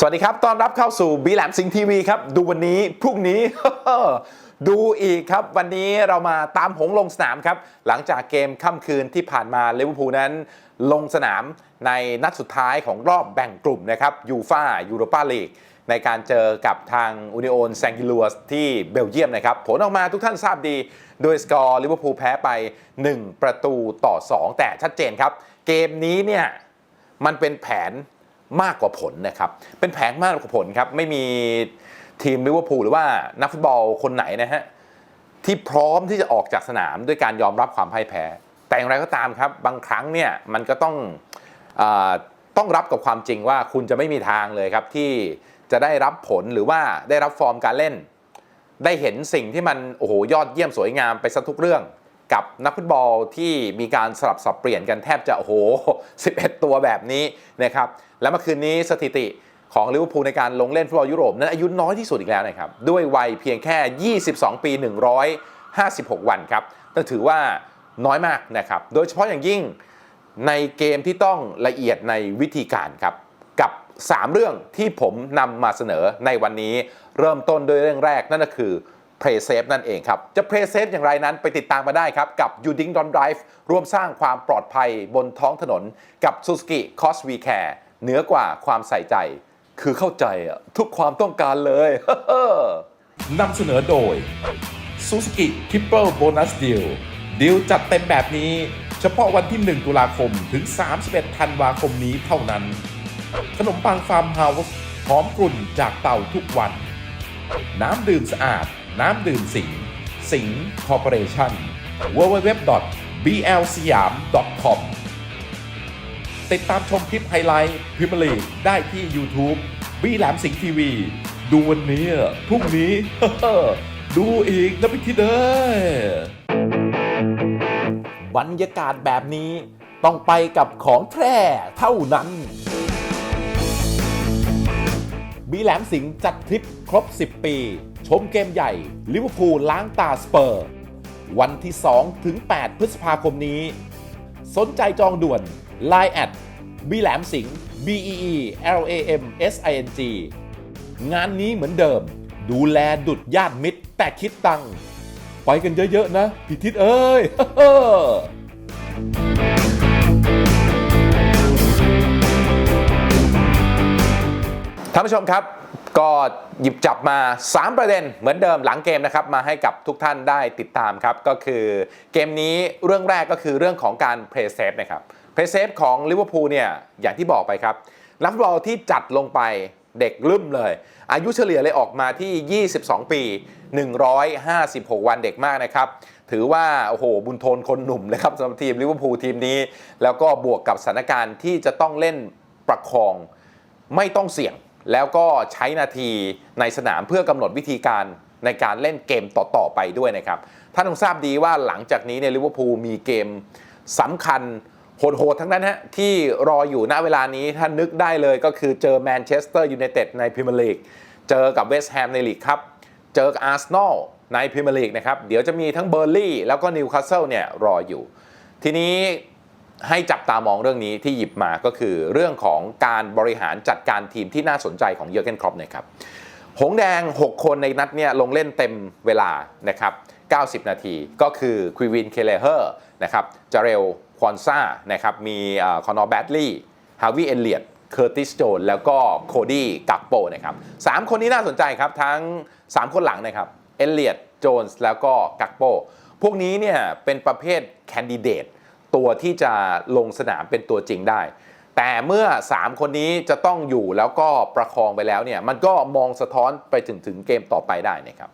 สวัสดีครับ ต้อนรับเข้าสู่บีแลมสิงทีวีครับ ดูวันนี้ พรุ่งนี้ ดูอีกครับ วันนี้เรามาตามหงลงสนามครับ หลังจากเกมค่ำคืนที่ผ่านมาลิเวอร์พูลนั้น ลงสนามในนัดสุดท้ายของรอบแบ่งกลุ่มนะครับยูฟ่ายูโรปาลีกในการเจอกับทางอูนิโอนแซงกิลัวสที่เบลเยียมนะครับ ผลออกมาทุกท่านทราบดี โดยสกอร์ลิเวอร์พูลแพ้ไป 1 ประตูต่อ 2 แต่ชัดเจนครับ เกมนี้เนี่ยมันเป็นแผน มากกว่าผลนะครับ เป็นแผนมากกว่าผลครับ ไม่มีทีมลิเวอร์พูลหรือว่านักฟุตบอลคนไหนนะฮะที่พร้อมที่จะออกจากสนามด้วยการยอมรับความพ่ายแพ้ แต่อย่างไรก็ตามครับ บางครั้งเนี่ยมันก็ต้องอต้องรับกับความจริงว่าคุณจะไม่มีทางเลยครับที่จะได้รับผลหรือว่าได้รับฟอร์มการเล่น ได้เห็นสิ่งที่มันโอ้โหยอดเยี่ยมสวยงามไปซะทุกเรื่อง กับนักฟุตบอลที่มีการสลับสับเปลี่ยนกันแทบจะโอ้โห 11 ตัวแบบนี้นะครับแล้วเมื่อคืนนี้สถิติของลิเวอร์พูลในการลงเล่นฟุตบอลยุโรปนั้นอายุน้อยที่สุดอีกแล้วนะครับ ด้วยวัยเพียงแค่ 22 ปี 156 วันครับต้องถือว่าน้อยมากนะครับ โดยเฉพาะอย่างยิ่งในเกมที่ต้องละเอียดในวิธีการครับ กับ 3 เรื่องที่ผมนำมาเสนอในวันนี้ เริ่มต้นด้วยเรื่องแรกนั่นก็คือ Play Safe นั่นเองครับ จะ Play Safe อย่างไรนั้นไปติดตามมาได้ครับ กับ u d i n g Don Drive ร่วมสร้างความปลอดภัยบนท้องถนนกับ Suzuki Cos V Care เหนือกว่าความใส่ใจ คือเข้าใจทุกความต้องการเลยนำเสนอโดย Suzuki Triple Bonus Deal ดีลจัดเต็มแบบนี้ เฉพาะวันที่ 1 ตุลาคมถึง 31 ธันวาคมนี้เท่านั้น ขนมปังฟาร์มเฮาส์หอมกลุ่นจากเตาทุกวัน น้ำดื่มสะอาด น้ำดื่มสิง สิงคอร์ปอเรชั่น www.blsiyam.com ติดตามชมคลิปไฮไลท์พิมลีกได้ที่ YouTube บีแหลมสิงทีวี ดูวันนี้ พรุ่งนี้ ดูอีกนะพี่ทิดเด้อบรรยากาศแบบนี้ต้องไปกับของแท้เท่านั้นบีแหลมสิงจัดทริปครบ 10 ปี ชมเกมใหญ่ลิเวอร์พูลล้างตาสเปอร์ วันที่ 2 ถึง 8 พฤษภาคมนี้ สนใจจองด่วน Line แอดบีแหลมสิง B E E L A M S I N G งานนี้เหมือนเดิม ดูแลดุดญาติมิตรแต่คิดตังค์ไปกันเยอะๆนะพี่ทิศเอ้ยท่านผู้ชมครับ ก็หยิบจับมา 3 ประเด็นเหมือนเดิมหลังเกมนะครับมาให้กับทุกท่านได้ติดตามครับก็คือเกมนี้เรื่องแรกก็คือเรื่องของการ play safe นะครับ play safe ของลิเวอร์พูลเนี่ยอย่างที่บอกไปครับนักฟุตบอลที่จัดลงไปเด็กลืมเลย อายุเฉลี่ยเลยออกมาที่ 22 ปี 156 วันเด็กมากนะครับ ถือว่า โอ้โห บุญโทนคนหนุ่มเลยครับสำหรับทีมลิเวอร์พูลทีมนี้ แล้วก็บวกกับสถานการณ์ที่จะต้องเล่นประคองไม่ต้องเสี่ยง แล้วก็ใช้นาทีในสนามเพื่อกำหนดวิธีการในการเล่นเกมต่อ ๆ ไปด้วยนะครับท่านต้องทราบดีว่าหลังจากนี้เนี่ยลิเวอร์พูลมีเกมสำคัญโหดๆทั้งนั้นฮะที่รออยู่ณเวลานี้ท่านนึกได้เลยก็คือเจอแมนเชสเตอร์ยูไนเต็ดในพรีเมียร์ลีกเจอกับเวสต์แฮมในลีกครับ เจอกับอาร์เซนอลในพรีเมียร์ลีกนะครับ เดี๋ยวจะมีทั้งเบอร์ลี่แล้วก็นิวคาสเซิลเนี่ยรออยู่ ทีนี้ ให้จับตามองเรื่องนี้ที่หยิบมาก็คือเรื่องของการบริหารจัดการทีมที่น่าสนใจของเยอร์เกนครอปนะครับหงแดง 6 คนในนัดเนี่ยลงเล่นเต็มเวลานะครับ90 นาที ก็คือควีวินเคเลเฮอร์นะครับจาเรลควอนซ่านะครับมีคอนอร์แบดลีย์ฮาวิเอเลียตเคอร์ติสโจนแล้วก็โคดี้กักโปนะครับสามคนนี้น่าสนใจครับ ทั้ง 3 คนหลังนะครับเอเลียตโจนส์แล้วก็กักโปพวกนี้เนี่ยเป็นประเภทแคนดิเดต ตัวที่จะลงสนามเป็นตัวจริงได้ แต่เมื่อ 3 คนนี้จะต้องอยู่แล้วก็ประคองไปแล้วเนี่ยมันก็มองสะท้อนไปถึงถึงเกมต่อไปได้นะครับ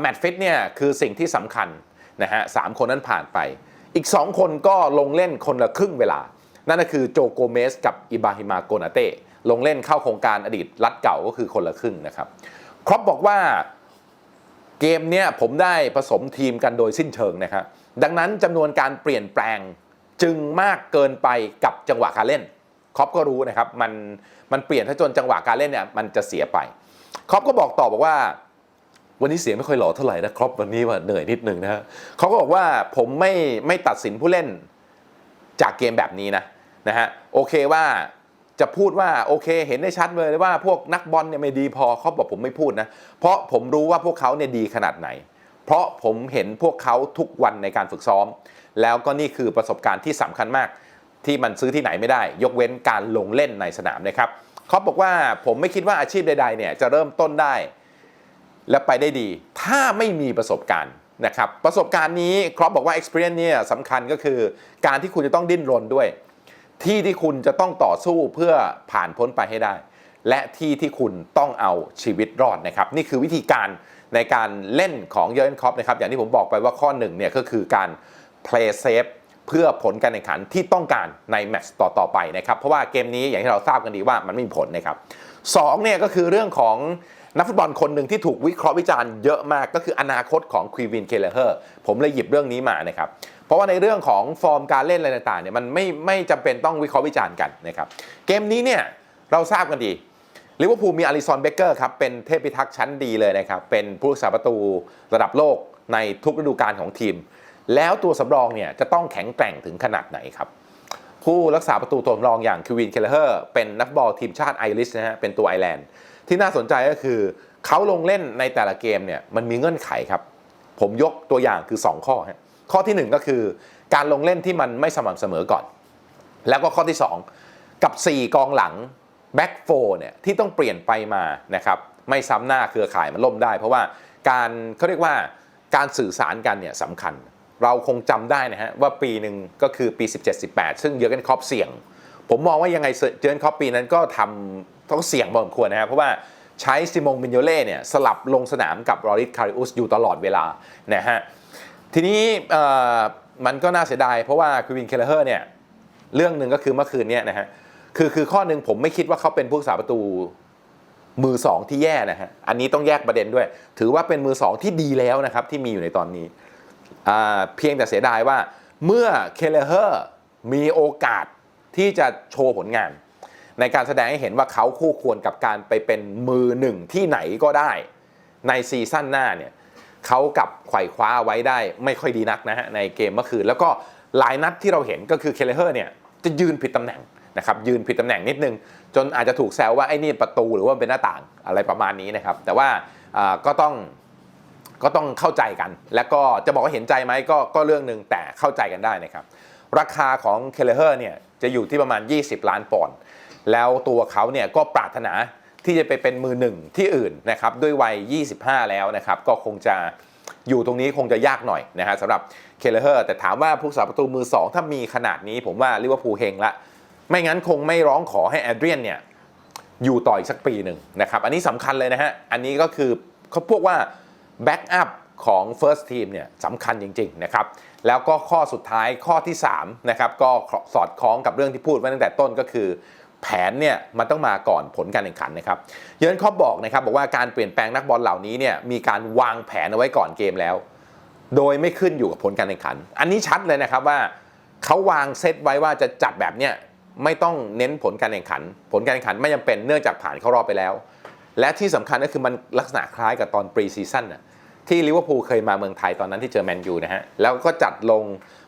แมตช์ฟิตเนี่ยคือสิ่งที่สำคัญนะฮะสามคนนั้นผ่านไป อีก 2 คนก็ลงเล่นคนละครึ่งเวลา นั่นก็คือโจโกเมสกับอิบาฮิมาโกนาเต้ลงเล่นเข้าโครงการอดีตรัดเก่าก็คือคนละครึ่งนะครับครอปบอกว่าเกมเนี้ยผมได้ผสมทีมกันโดยสิ้นเชิงนะครับ ดังนั้นจำนวนการเปลี่ยนแปลงจึงมากเกินไปกับจังหวะการเล่นครอปก็รู้นะครับมันมันเปลี่ยนถ้าจนจังหวะการเล่นเนี่ยมันจะเสียไปครอปก็บอกต่อบอกว่า วันนี้เสียงไม่ค่อยหล่อเท่าไหร่นะครอปวันนี้ว่าเหนื่อยนิดนึงนะฮะเขาก็บอกว่าผมไม่ไม่ตัดสินผู้เล่นจากเกมแบบนี้นะนะฮะโอเคว่าจะพูดว่าโอเคเห็นได้ชัดเลยว่าพวกนักบอลเนี่ยไม่ดีพอเขาบอกผมไม่พูดนะเพราะผมรู้ว่าพวกเขาเนี่ยดีขนาดไหน เพราะผมเห็นพวกเขาทุกวันในการฝึกซ้อม แล้วก็นี่คือประสบการณ์ที่สำคัญมาก ที่มันซื้อที่ไหนไม่ได้ ยกเว้นการลงเล่นในสนามนะครับเขาบอกว่าผมไม่คิดว่าอาชีพใดๆเนี่ยจะเริ่มต้นได้ และไปได้ดี ถ้าไม่มีประสบการณ์นะครับประสบการณ์นี้ครอปบอกว่า experience เนี่ยสำคัญก็คือ การที่คุณจะต้องดิ้นรนด้วย ที่ที่คุณจะต้องต่อสู้เพื่อผ่านพ้นไปให้ได้ และที่ที่คุณต้องเอาชีวิตรอดนะครับ นี่คือวิธีการ ในการเล่นของเยอร์นคอปนะครับอย่างที่ผมบอกไปว่าข้อหนึ่งเนี่ยก็คือการ play safe เพื่อผลการแข่งขันที่ต้องการในแมตช์ต่อ ๆ ไปนะครับ เพราะว่าเกมนี้อย่างที่เราทราบกันดีว่ามันไม่มีผลนะครับสองเนี่ยก็คือเรื่องของนักฟุตบอลคนหนึ่งที่ถูกวิเคราะห์วิจารณ์เยอะมากก็คืออนาคตของควีวินเคเลเฮอร์ผมเลยหยิบเรื่องนี้มานะครับ เพราะว่าในเรื่องของฟอร์มการเล่นอะไรต่างๆเนี่ยมันไม่ไม่จำเป็นต้องวิเคราะห์วิจารณ์กันนะครับ เกมนี้เนี่ยเราทราบกันดี ลิเวอร์พูลมีอาริซอนเบเกอร์ครับเป็นเทพพิทักษ์ชั้นดีเลยนะครับ เป็นผู้รักษาประตูระดับโลกในทุกฤดูกาลของทีม แล้วตัวสำรองเนี่ยจะต้องแข็งแกร่งถึงขนาดไหนครับ ผู้รักษาประตูตัวสำรองอย่างคิวินเคลเลอร์เป็นนักบอลทีมชาติไอริชนะฮะเป็นตัวไอร์แลนด์ ที่น่าสนใจก็คือ เขาลงเล่นในแต่ละเกมเนี่ยมันมีเงื่อนไขครับ ผมยกตัวอย่างคือ 2 ข้อฮะข้อทีหนึ่1 ก็คือ การลงเล่นที่มันไม่สม่ำเสมอก่อน แล้วก็ข้อที่ 2 กับ 4 กองหลัง แบ็กโฟเนี่ยที่ต้องเปลี่ยนไปมานะครับไม่ซ้ำหน้าเครือข่ายมันล่มได้ เพราะว่าการเขาเรียกว่าการสื่อสารกันเนี่ยสำคัญ เราคงจำได้นะฮะว่าปีหนึ่งก็คือปี 17-18 ซึ่งเยอร์เกนครอปเสี่ยง ผมมองว่ายังไงเจอร์นครอปปีนั้นก็ทำต้องเสี่ยงพอสมควรนะฮะเพราะว่าใช้ซิมงมินโยเล่เนี่ยสลับลงสนามกับรอริสคาริอุสอยู่ตลอดเวลานะฮะทีนี้เอ่อมันก็น่าเสียดายเพราะว่าควินเคลเลอร์เนี่ยเรื่องหนึ่งก็คือเมื่อคืนเนี่ยนะฮะ คือคือข้อหนึ่งผมไม่คิดว่าเขาเป็นผู้รักษาประตูมือสองที่แย่นะฮะ อันนี้ต้องแยกประเด็นด้วย ถือว่าเป็นมือสองที่ดีแล้วนะครับที่มีอยู่ในตอนนี้ เพียงแต่เสียดายว่าเมื่อเคลเลอร์มีโอกาสที่จะโชว์ผลงาน ในการแสดงให้เห็นว่าเขาคู่ควรกับการไปเป็นมือหนึ่งที่ไหนก็ได้ ในซีซั่นหน้าเนี่ยเขากับไขว่คว้าไว้ได้ไม่ค่อยดีนักนะฮะในเกมเมื่อคืน แล้วก็หลายนัดที่เราเห็นก็คือเคเลเฮอร์เนี่ยจะยืนผิดตำแหน่ง นะครับยืนผิดตำแหน่งนิดนึง จนอาจจะถูกแซวว่าไอ้นี่ประตูหรือว่าเป็นหน้าต่างอะไรประมาณนี้นะครับ แต่ว่าก็ต้องก็ต้องเข้าใจกัน แล้วก็จะบอกว่าเห็นใจไหมก็ก็เรื่องหนึ่งแต่เข้าใจกันได้นะครับราคาของเคเลเฮอร์เนี่ยจะอยู่ที่ประมาณ 20 ล้านปอนด์แล้วตัวเขาเนี่ยก็ปรารถนาที่จะไปเป็นมือหนึ่งที่อื่นนะครับด้วยวัย 25 แล้วนะครับก็คงจะอยู่ตรงนี้คงจะยากหน่อยนะฮะสำหรับเคเลเฮอร์แต่ถามว่าผู้สาประตูมือ 2 ถ้ามีขนาดนี้ผมว่าลิเวอร์พูลเฮงละ ไม่งั้นคงไม่ร้องขอให้แอดเรียนเนี่ยอยู่ต่ออีกสักปีหนึ่งนะครับ อันนี้สำคัญเลยนะฮะ อันนี้ก็คือเขาพวกว่าแบ็กอัพของ First Team เนี่ยสำคัญจริง ๆ นะครับ แล้วก็ข้อสุดท้ายข้อที่3นะครับก็สอดคล้องกับเรื่องที่พูดไว้ตั้งแต่ต้นก็คือแผนเนี่ยมันต้องมาก่อนผลการแข่งขันนะครับ เยินคอปบอกนะครับบอกว่าการเปลี่ยนแปลงนักบอลเหล่านี้เนี่ยมีการวางแผนเอาไว้ก่อนเกมแล้ว โดยไม่ขึ้นอยู่กับผลการแข่งขัน อันนี้ชัดเลยนะครับว่าเขาวางเซตไว้ว่าจะจัดแบบเนี้ย ไม่ต้องเน้นผลการแข่งขัน ผลการแข่งขันไม่จำเป็นเนื่องจากผ่านเข้ารอบไปแล้ว และที่สำคัญก็คือมันลักษณะคล้ายกับตอนปรีซีซั่นน่ะที่ลิเวอร์พูลเคยมาเมืองไทยตอนนั้นที่เจอแมนยูนะฮะ แล้วก็จัดลง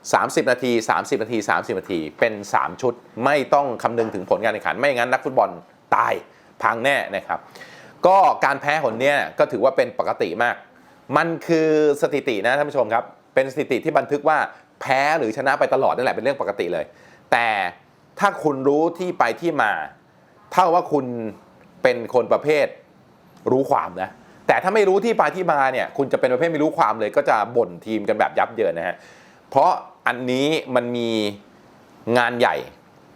30 นาที 30 นาที 30 นาที เป็น 3 ชุด ไม่ต้องคำนึงถึงผลการแข่งขัน ไม่งั้นนักฟุตบอลตายพังแน่นะครับ ก็การแพ้หนเนี่ยก็ถือว่าเป็นปกติมาก มันคือสถิตินะท่านผู้ชมครับ เป็นสถิติที่บันทึกว่าแพ้หรือชนะไปตลอดนั่นแหละเป็นเรื่องปกติเลย แต่ ถ้าคุณรู้ที่ไปที่มา เท่าว่าคุณเป็นคนประเภทรู้ความนะ แต่ถ้าไม่รู้ที่ไปที่มาเนี่ยคุณจะเป็นประเภทไม่รู้ความเลย ก็จะบ่นทีมกันแบบยับเยินนะฮะเพราะอันนี้มันมีงานใหญ่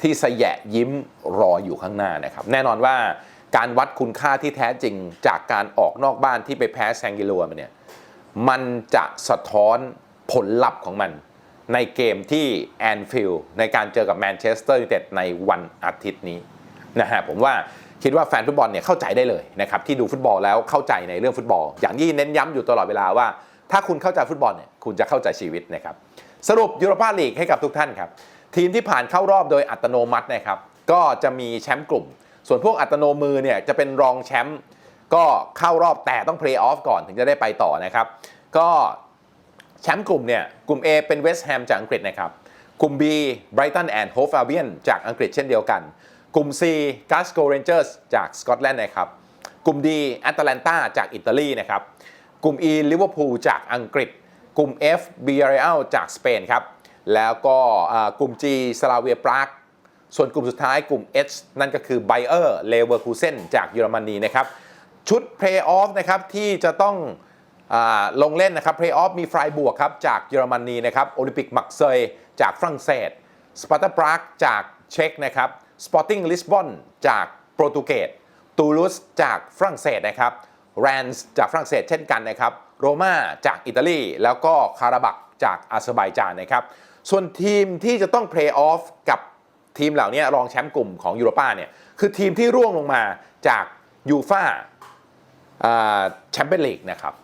ที่สแยะยิ้มรออยู่ข้างหน้านะครับ แน่นอนว่าการวัดคุณค่าที่แท้จริงจากการออกนอกบ้านที่ไปแพ้แซงกิโลมาเนี่ยมันจะสะท้อนผลลัพธ์ของมัน ในเกมที่แอนฟิลด์ในการเจอกับแมนเชสเตอร์ยูไนเต็ดในวันอาทิตย์นี้นะฮะผมว่าคิดว่าแฟนฟุตบอลเนี่ยเข้าใจได้เลยนะครับที่ดูฟุตบอลแล้วเข้าใจในเรื่องฟุตบอล อย่างที่เน้นย้ำอยู่ตลอดเวลาว่า ถ้าคุณเข้าใจฟุตบอลเนี่ยคุณจะเข้าใจชีวิตนะครับสรุปยูโรปาลีกให้กับทุกท่านครับทีมที่ผ่านเข้ารอบโดยอัตโนมัตินะครับก็จะมีแชมป์กลุ่ม ส่วนพวกอัตโนมือเนี่ยจะเป็นรองแชมป์ก็เข้ารอบแต่ต้องเพลย์ออฟก่อนถึงจะได้ไปต่อนะครับก็ แชมป์กลุ่มเนี่ยกลุ่ม A เป็นเวสต์แฮมจากอังกฤษนะครับ กลุ่ม B Brighton and Hove Albion จากอังกฤษเช่นเดียวกัน กลุ่ม C Glasgow Rangers จากสกอตแลนด์นะครับ กลุ่ม D Atalanta จากอิตาลีนะครับ กลุ่ม E Liverpool จากอังกฤษ กลุ่ม F Villarreal จากสเปนครับ แล้วก็กลุ่ม G Slavia Prague ส่วนกลุ่มสุดท้ายกลุ่ม H นั่นก็คือ Bayer Leverkusen จากเยอรมนีนะครับ ชุดเพลย์ออฟนะครับที่จะต้อง ลงเล่นนะครับเพลย์ออฟมีไฟบวกครับจากเยอรมนีนะครับโอลิมปิกมักเซยจากฝรั่งเศสสปาร์ตาปรากจากเช็กนะครับสปอร์ติ้งลิสบอนจากโปรตุเกสตูลูสจากฝรั่งเศสนะครับแรนส์จากฝรั่งเศสเช่นกันนะครับโรม่าจากอิตาลี แล้วก็คาราบักจากอาเซอร์ไบจานนะครับส่วนทีมที่จะต้องเพลย์ออฟกับทีมเหล่านี้รองแชมป์กลุ่มของยูโรป้าเนี่ยคือทีมที่ร่วงลงมาจากยูฟ่าแชมเปี้ยนลีกนะครับ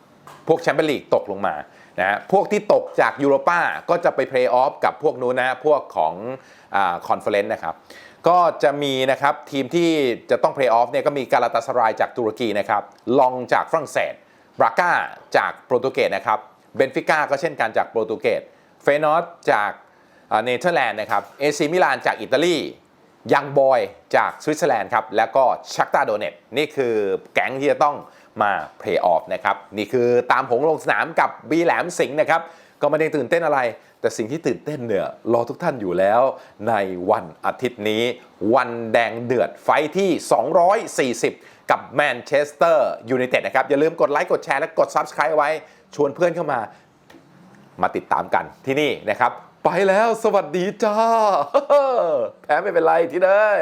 พวกแชมเปี้ยนลีกตกลงมานะฮะพวกที่ตกจากยูโรป้าก็จะไปเพลย์ออฟกับพวกนู้นนะพวกของคอนเฟอเรนซ์นะครับก็จะมีนะครับทีมที่จะต้องเพลย์ออฟเนี่ยก็มีกาลาตาสรายจากตุรกีนะครับลองจากฝรั่งเศสบราก้าจากโปรตุเกสนะครับเบนฟิก้าก็เช่นกันจากโปรตุเกสเฟนอสจากเนเธอร์แลนด์นะครับเอซีมิลานจากอิตาลียังบอยจากสวิตเซอร์แลนด์ครับแล้วก็ชักตาโดเนตนี่คือแก๊งที่จะต้อง มาเพลย์ออฟนะครับนี่คือตามผงลงสนามกับบีแหลมสิงห์นะครับก็ไม่ได้ตื่นเต้นอะไร แต่สิ่งที่ตื่นเต้นเนี่ยรอทุกท่านอยู่แล้วในวันอาทิตย์นี้ วันแดงเดือดไฟที่ 240 กับแมนเชสเตอร์ยูไนเต็ดนะครับ อย่าลืมกดไลค์กดแชร์และกด Subscribe ไว้ ชวนเพื่อนเข้ามา มาติดตามกันที่นี่นะครับ ไปแล้วสวัสดีจ้า แพ้ไม่เป็นไรที่เด้ย